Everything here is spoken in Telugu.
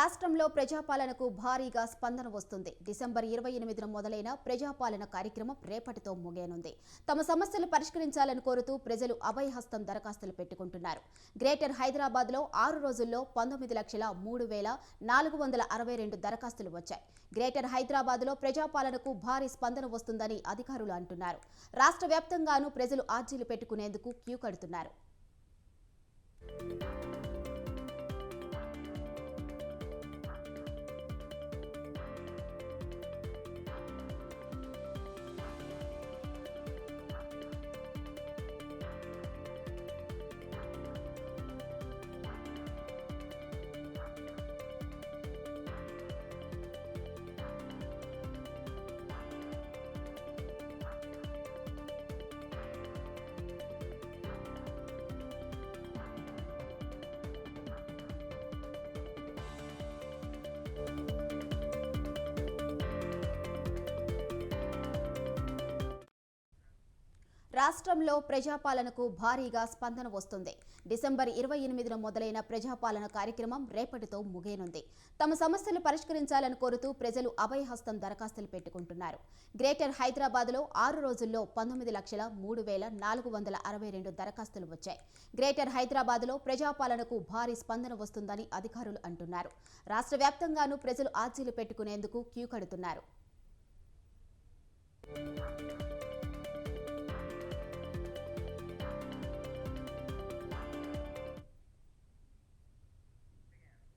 రాష్ట్రంలో ప్రజాపాలనకు భారీగా స్పందన వస్తుంది. డిసెంబర్ ఇరవై ఎనిమిదిన మొదలైన ప్రజాపాలన కార్యక్రమం రేపటితో ముగియనుంది. తమ సమస్యలు పరిష్కరించాలని కోరుతూ ప్రజలు అభయహస్తం దరఖాస్తులు పెట్టుకుంటున్నారు. గ్రేటర్ హైదరాబాద్లో ఆరు రోజుల్లో పంతొమ్మిది లక్షల మూడు వేల నాలుగు వందల అరవై రెండు దరఖాస్తులు వచ్చాయి. గ్రేటర్ హైదరాబాద్లో ప్రజాపాలనకు భారీ స్పందన వస్తుందని అధికారులు అంటున్నారు. రాష్ట్ర వ్యాప్తంగానూ ప్రజలు ఆర్జీలు పెట్టుకునేందుకు క్యూ కడుతున్నారు. రాష్ట్రంలో ప్రజాపాలనకు భారీగా స్పందన వస్తుంది. డిసెంబర్ ఇరవై ఎనిమిదిన మొదలైన ప్రజాపాలన కార్యక్రమం రేపటితో ముగియనుంది. తమ సమస్యలు పరిష్కరించాలని కోరుతూ ప్రజలు అభయహస్తం దరఖాస్తులు పెట్టుకుంటున్నారు. గ్రేటర్ హైదరాబాద్లో ఆరు రోజుల్లో పంతొమ్మిది లక్షల మూడు వేల నాలుగు వందల అరవై రెండు దరఖాస్తులు వచ్చాయి. గ్రేటర్ హైదరాబాద్లో ప్రజాపాలనకు భారీ స్పందన వస్తుందని అధికారులు అంటున్నారు. రాష్ట్ర వ్యాప్తంగానూ ప్రజలు ఆర్జీలు పెట్టుకునేందుకు క్యూ కడుతున్నారు.